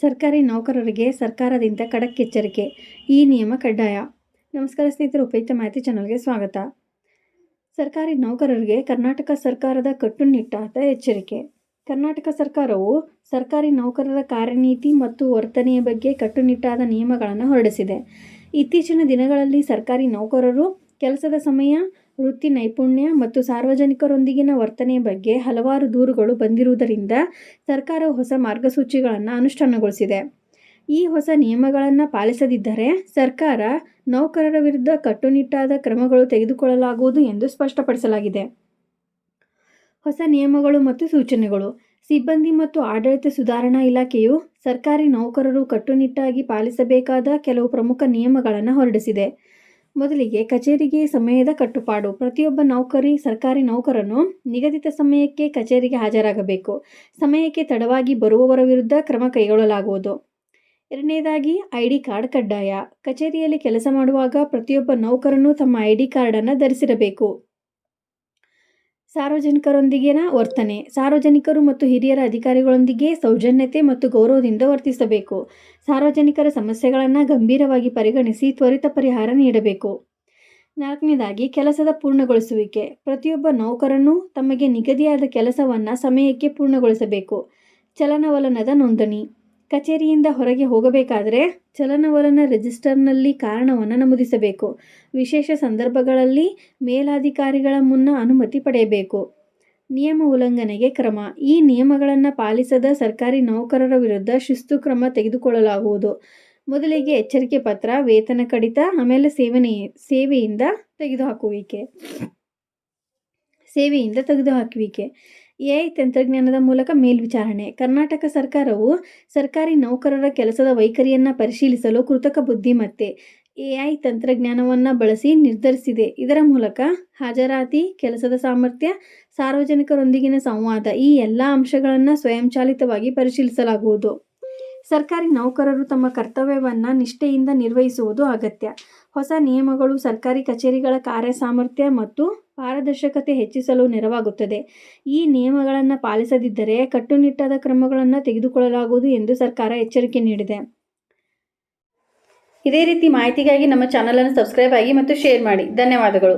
ಸರ್ಕಾರಿ ನೌಕರರಿಗೆ ಸರ್ಕಾರದಿಂದ ಖಡಕ್ ಎಚ್ಚರಿಕೆ ಈ ನಿಯಮ ಕಡ್ಡಾಯ. ನಮಸ್ಕಾರ ಸ್ನೇಹಿತರು, ಉಪಯುಕ್ತ ಮಾಹಿತಿ ಚಾನಲ್ಗೆ ಸ್ವಾಗತ. ಸರ್ಕಾರಿ ನೌಕರರಿಗೆ ಕರ್ನಾಟಕ ಸರ್ಕಾರದ ಕಟ್ಟುನಿಟ್ಟಾದ ಎಚ್ಚರಿಕೆ. ಕರ್ನಾಟಕ ಸರ್ಕಾರವು ಸರ್ಕಾರಿ ನೌಕರರ ಕಾರ್ಯನೀತಿ ಮತ್ತು ವರ್ತನೆಯ ಬಗ್ಗೆ ಕಟ್ಟುನಿಟ್ಟಾದ ನಿಯಮಗಳನ್ನು ಹೊರಡಿಸಿದೆ. ಇತ್ತೀಚಿನ ದಿನಗಳಲ್ಲಿ ಸರ್ಕಾರಿ ನೌಕರರು ಕೆಲಸದ ಸಮಯ ವೃತ್ತಿ ನೈಪುಣ್ಯ ಮತ್ತು ಸಾರ್ವಜನಿಕರೊಂದಿಗಿನ ವರ್ತನೆಯ ಬಗ್ಗೆ ಹಲವಾರು ದೂರುಗಳು ಬಂದಿರುವುದರಿಂದ ಸರ್ಕಾರವು ಹೊಸ ಮಾರ್ಗಸೂಚಿಗಳನ್ನು ಅನುಷ್ಠಾನಗೊಳಿಸಿದೆ. ಈ ಹೊಸ ನಿಯಮಗಳನ್ನು ಪಾಲಿಸದಿದ್ದರೆ ಸರ್ಕಾರ ನೌಕರರ ವಿರುದ್ಧ ಕಟ್ಟುನಿಟ್ಟಾದ ಕ್ರಮಗಳು ತೆಗೆದುಕೊಳ್ಳಲಾಗುವುದು ಎಂದು ಸ್ಪಷ್ಟಪಡಿಸಲಾಗಿದೆ. ಹೊಸ ನಿಯಮಗಳು ಮತ್ತು ಸೂಚನೆಗಳು. ಸಿಬ್ಬಂದಿ ಮತ್ತು ಆಡಳಿತ ಸುಧಾರಣಾ ಇಲಾಖೆಯು ಸರ್ಕಾರಿ ನೌಕರರು ಕಟ್ಟುನಿಟ್ಟಾಗಿ ಪಾಲಿಸಬೇಕಾದ ಕೆಲವು ಪ್ರಮುಖ ನಿಯಮಗಳನ್ನು ಹೊರಡಿಸಿದೆ. ಮೊದಲಿಗೆ ಕಚೇರಿಗೆ ಸಮಯದ ಕಟ್ಟುಪಾಡು. ಪ್ರತಿಯೊಬ್ಬ ನೌಕರಿ, ಸರ್ಕಾರಿ ನೌಕರನು ನಿಗದಿತ ಸಮಯಕ್ಕೆ ಕಚೇರಿಗೆ ಹಾಜರಾಗಬೇಕು. ಸಮಯಕ್ಕೆ ತಡವಾಗಿ ಬರುವವರ ವಿರುದ್ಧ ಕ್ರಮ ಕೈಗೊಳ್ಳಲಾಗುವುದು. ಎರಡನೇದಾಗಿ ಐ ಡಿ ಕಾರ್ಡ್ ಕಡ್ಡಾಯ. ಕಚೇರಿಯಲ್ಲಿ ಕೆಲಸ ಮಾಡುವಾಗ ಪ್ರತಿಯೊಬ್ಬ ನೌಕರನು ತಮ್ಮ ಐ ಡಿ ಕಾರ್ಡನ್ನು ಧರಿಸಿರಬೇಕು. ಸಾರ್ವಜನಿಕರೊಂದಿಗಿನ ವರ್ತನೆ. ಸಾರ್ವಜನಿಕರು ಮತ್ತು ಹಿರಿಯರ ಅಧಿಕಾರಿಗಳೊಂದಿಗೆ ಸೌಜನ್ಯತೆ ಮತ್ತು ಗೌರವದಿಂದ ವರ್ತಿಸಬೇಕು. ಸಾರ್ವಜನಿಕರ ಸಮಸ್ಯೆಗಳನ್ನು ಗಂಭೀರವಾಗಿ ಪರಿಗಣಿಸಿ ತ್ವರಿತ ಪರಿಹಾರ ನೀಡಬೇಕು. ನಾಲ್ಕನೇದಾಗಿ, ಕೆಲಸದ ಪೂರ್ಣಗೊಳಿಸುವಿಕೆ. ಪ್ರತಿಯೊಬ್ಬ ನೌಕರನು ತಮಗೆ ನಿಗದಿಯಾದ ಕೆಲಸವನ್ನು ಸಮಯಕ್ಕೆ ಪೂರ್ಣಗೊಳಿಸಬೇಕು. ಚಲನವಲನದ ನೋಂದಣಿ. ಕಚೇರಿಯಿಂದ ಹೊರಗೆ ಹೋಗಬೇಕಾದರೆ ಚಲನವಲನ ರಿಜಿಸ್ಟರ್ನಲ್ಲಿ ಕಾರಣವನ್ನು ನಮೂದಿಸಬೇಕು. ವಿಶೇಷ ಸಂದರ್ಭಗಳಲ್ಲಿ ಮೇಲಾಧಿಕಾರಿಗಳ ಮುನ್ನ ಅನುಮತಿ ಪಡೆಯಬೇಕು. ನಿಯಮ ಉಲ್ಲಂಘನೆಗೆ ಕ್ರಮ. ಈ ನಿಯಮಗಳನ್ನು ಪಾಲಿಸದ ಸರ್ಕಾರಿ ನೌಕರರ ವಿರುದ್ಧ ಶಿಸ್ತು ಕ್ರಮ ತೆಗೆದುಕೊಳ್ಳಲಾಗುವುದು. ಮೊದಲಿಗೆ ಎಚ್ಚರಿಕೆ ಪತ್ರ, ವೇತನ ಕಡಿತ, ಆಮೇಲೆ ಸೇವನೆ, ಸೇವೆಯಿಂದ ತೆಗೆದುಹಾಕುವಿಕೆ. ಸೇವೆಯಿಂದ ತೆಗೆದುಹಾಕುವಿಕೆ. ಎ ಐ ತಂತ್ರಜ್ಞಾನದ ಮೂಲಕ ಮೇಲ್ವಿಚಾರಣೆ. ಕರ್ನಾಟಕ ಸರ್ಕಾರವು ಸರ್ಕಾರಿ ನೌಕರರ ಕೆಲಸದ ವೈಖರಿಯನ್ನು ಪರಿಶೀಲಿಸಲು ಕೃತಕ ಬುದ್ಧಿಮತ್ತೆ. ಎ ಐ ತಂತ್ರಜ್ಞಾನವನ್ನು ಬಳಸಿ ನಿರ್ಧರಿಸಿದೆ. ಇದರ ಮೂಲಕ ಹಾಜರಾತಿ, ಕೆಲಸದ ಸಾಮರ್ಥ್ಯ, ಸಾರ್ವಜನಿಕರೊಂದಿಗಿನ ಸಂವಾದ ಈ ಎಲ್ಲ ಅಂಶಗಳನ್ನು ಸ್ವಯಂಚಾಲಿತವಾಗಿ ಪರಿಶೀಲಿಸಲಾಗುವುದು. ಸರ್ಕಾರಿ ನೌಕರರು ತಮ್ಮ ಕರ್ತವ್ಯವನ್ನು ನಿಷ್ಠೆಯಿಂದ ನಿರ್ವಹಿಸುವುದು ಅಗತ್ಯ. ಹೊಸ ನಿಯಮಗಳು ಸರ್ಕಾರಿ ಕಚೇರಿಗಳ ಕಾರ್ಯ ಸಾಮರ್ಥ್ಯ ಮತ್ತು ಪಾರದರ್ಶಕತೆ ಹೆಚ್ಚಿಸಲು ನೆರವಾಗುತ್ತದೆ. ಈ ನಿಯಮಗಳನ್ನು ಪಾಲಿಸದಿದ್ದರೆ ಕಟ್ಟುನಿಟ್ಟಾದ ಕ್ರಮಗಳನ್ನು ತೆಗೆದುಕೊಳ್ಳಲಾಗುವುದು ಎಂದು ಸರ್ಕಾರ ಎಚ್ಚರಿಕೆ ನೀಡಿದೆ. ಇದೇ ರೀತಿ ಮಾಹಿತಿಗಾಗಿ ನಮ್ಮ ಚಾನಲನ್ನು ಸಬ್ಸ್ಕ್ರೈಬ್ ಆಗಿ ಮತ್ತು ಶೇರ್ ಮಾಡಿ. ಧನ್ಯವಾದಗಳು.